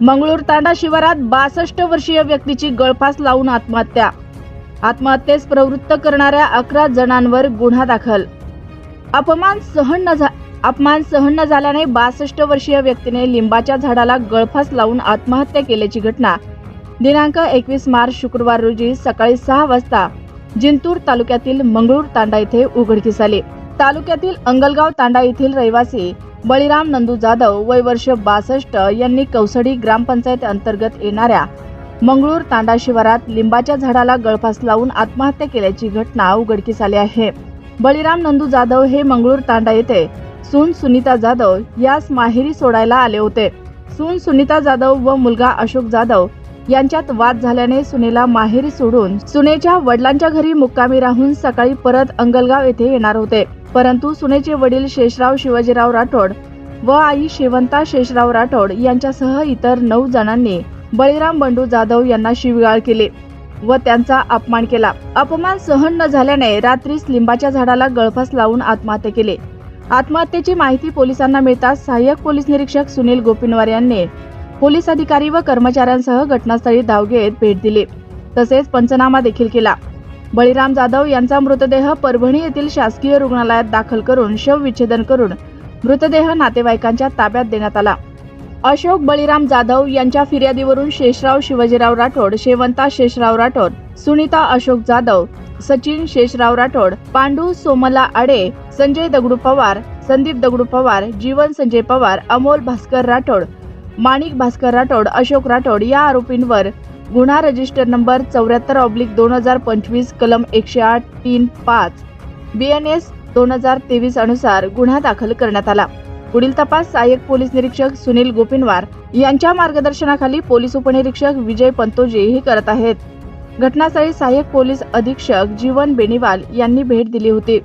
मंगळूर तांडा शिवारात बासष्ट वर्षीय व्यक्तीची गळफास लावून आत्महत्या. आत्महत्येस प्रवृत्त करणाऱ्या अकरा जणांवर गुन्हा दाखल. अपमान सहन न झा अपमान सहन न झाल्याने बासष्ट वर्षीय व्यक्तीने लिंबाच्या झाडाला गळफास लावून आत्महत्या केल्याची घटना. दिनांक एकवीस मार्च शुक्रवार रोजी सकाळी सहा वाजता जिंतूर तालुक्यातील मंगळूर तांडा येथे उघडकीस आले. तालुक्यातील अंगलगाव तांडा येथील रहिवासी बळीराम नंदू जाधव वय वर्ष बासष्ट यांनी कौसडी ग्रामपंचायत अंतर्गत येणाऱ्या मंगळूर तांडा शिवारात लिंबाच्या झाडाला गळफास लावून आत्महत्या केल्याची घटना उघडकीस आली आहे. बळीराम नंदू जाधव हे मंगळूर तांडा येथे सून सुनीता जाधव यास माहेरी सोडायला आले होते. सून सुनीता जाधव व मुलगा अशोक जाधव यांच्यात वाद झाल्याने सुनेला माहेरी सोडून सुनेच्या वडिलांच्या घरी मुक्कामी राहून सकाळी परत अंगलगाव येथे येणार होते. परंतु सुनेचे वडील शेषराव शिवाजीराव राठोड व आई शेवंता शेषराव राठोड यांच्यासह इतर नऊ जणांनी बळीराम बंडू जाधव यांना शिवीगाळ केले व त्यांचा अपमान केला. अपमान सहन न झाल्याने रात्रीच लिंबाच्या झाडाला गळफास लावून आत्महत्या केली. आत्महत्येची माहिती पोलिसांना मिळताच सहाय्यक पोलीस निरीक्षक सुनील गोपिनवार यांनी पोलीस अधिकारी व कर्मचाऱ्यांसह घटनास्थळी धाव घेत भेट दिली. तसेच पंचनामा देखील केला. बळीराम जाधव यांचा मृतदेह परभणी येथील शासकीय रुग्णालयात दाखल करून शवविच्छेदन करून मृतदेह नातेवाईकांच्या ताब्यात देण्यात आला. अशोक बळीराम जाधव यांच्या फिर्यादीवरून शेषराव शिवाजीराव राठोड शेवंता शेषराव राठोड सुनीता अशोक जाधव सचिन शेषराव राठोड पांडू सोमला आडे संजय दगडू पवार संदीप दगडू पवार जीवन संजय पवार अमोल भास्कर राठोड माणिक भास्कर राठोड अशोक राठोड या आरोपींवर गुन्हा रजिस्टर नंबर चौऱ्याहत्तर ऑब्लिक दोन हजार पंचवीस कलम एकशे आठ तीन पाच बी एन एस दोन हजार तेवीस अनुसार गुन्हा दाखल करण्यात आला. पुढील तपास सहाय्यक पोलीस निरीक्षक सुनील गोपिनवार यांच्या मार्गदर्शनाखाली पोलीस उपनिरीक्षक विजय पंतोजे हे करत आहेत. घटनास्थळी सहाय्यक पोलीस अधीक्षक जीवन बेनिवाल यांनी भेट दिली होती.